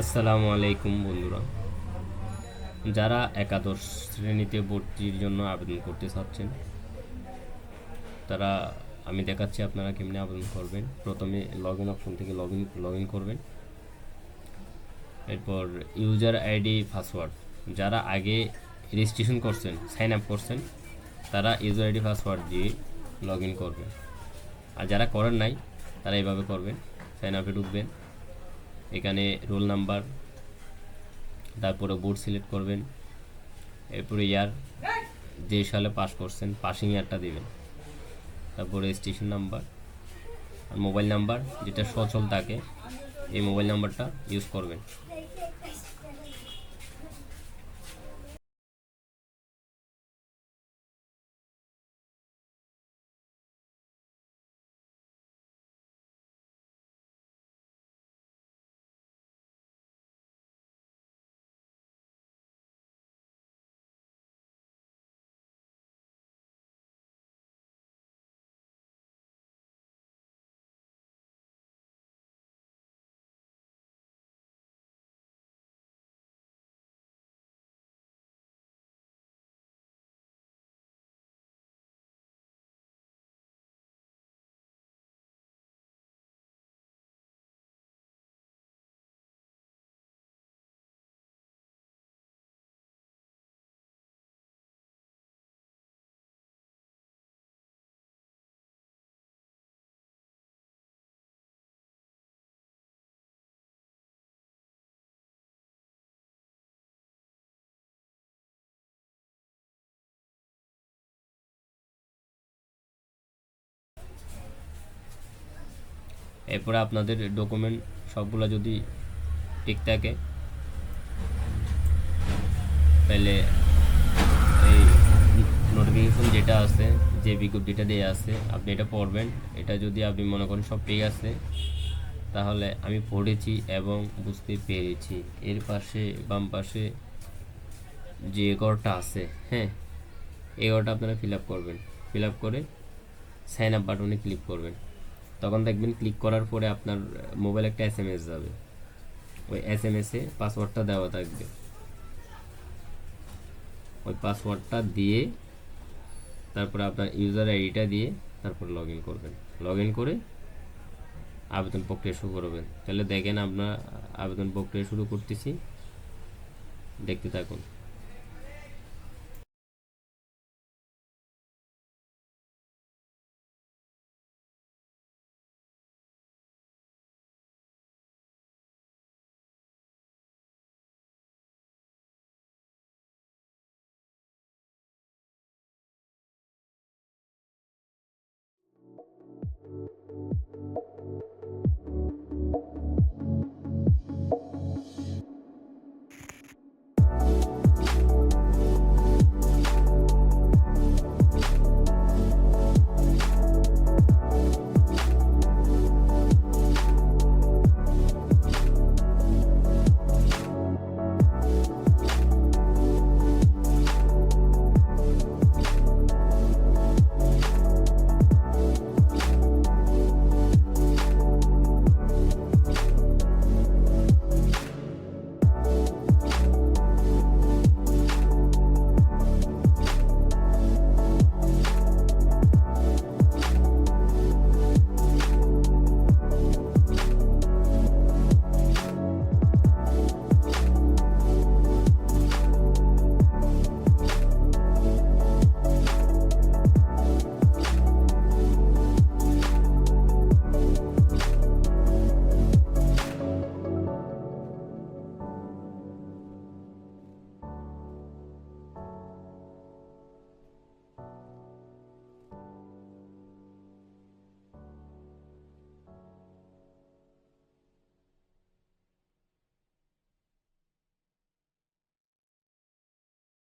আসসালামু আলাইকুম বন্ধুরা। যারা একাদশ শ্রেণীতে ভর্তির জন্য আবেদন করতে চাচ্ছেন, তারা আমি দেখাচ্ছি আপনারা কেমনি আবেদন করবেন। প্রথমে লগ ইন অপশন থেকে লগ ইন লগ ইন করবেন। এরপর ইউজার আইডি পাসওয়ার্ড যারা আগে রেজিস্ট্রেশন করছেন সাইন আপ করছেন, তারা ইউজার আইডি পাসওয়ার্ড দিয়ে লগ ইন করবেন। আর যারা করেন নাই, তারা এইভাবে করবেন সাইন আপে ঢুকবেন। এখানে রোল নাম্বার, তারপরে বোর্ড সিলেক্ট করবেন। এরপরে ইয়ার, যে সালে পাস করছেন, পাসিং ইয়ারটা দেবেন। তারপরে স্টেশন নাম্বার আর মোবাইল নাম্বার, যেটা সচল থাকে, এই মোবাইল নাম্বারটা ইউজ করবেন। এরপরে আপনাদের ডকুমেন্ট সবগুলো যদি ঠিক থাকে, তাহলে এই নোটিফিকেশন যেটা আছে, যে বিজ্ঞপ্তিটা দেওয়া আছে, আপনি এটা পড়বেন। এটা যদি আপনি মনে করেন সব পেয়ে আছে, তাহলে আমি পড়েছি এবং বুঝতে পেরেছি। এর পাশে, বাম পাশে যে এগারোটা আছে হ্যাঁ এগারোটা আপনারা ফিল আপ করবেন। ফিল আপ করে সাইন আপ বাটনে ক্লিক করবেন। তখন দেখবেন ক্লিক করার পরে আপনার মোবাইল একটা এস এম এস যাবে। ওই এস এম এসে পাসওয়ার্ডটা দেওয়া থাকবে। ওই পাসওয়ার্ডটা দিয়ে তারপরে আপনার ইউজার আইডিটা দিয়ে তারপর লগ ইন করবেন। লগ ইন করে আবেদন প্রক্রিয়া শুরু করবেন। তাহলে দেখেন আপনার আবেদন প্রক্রিয়া শুরু করতেছি। দেখতে থাকুন।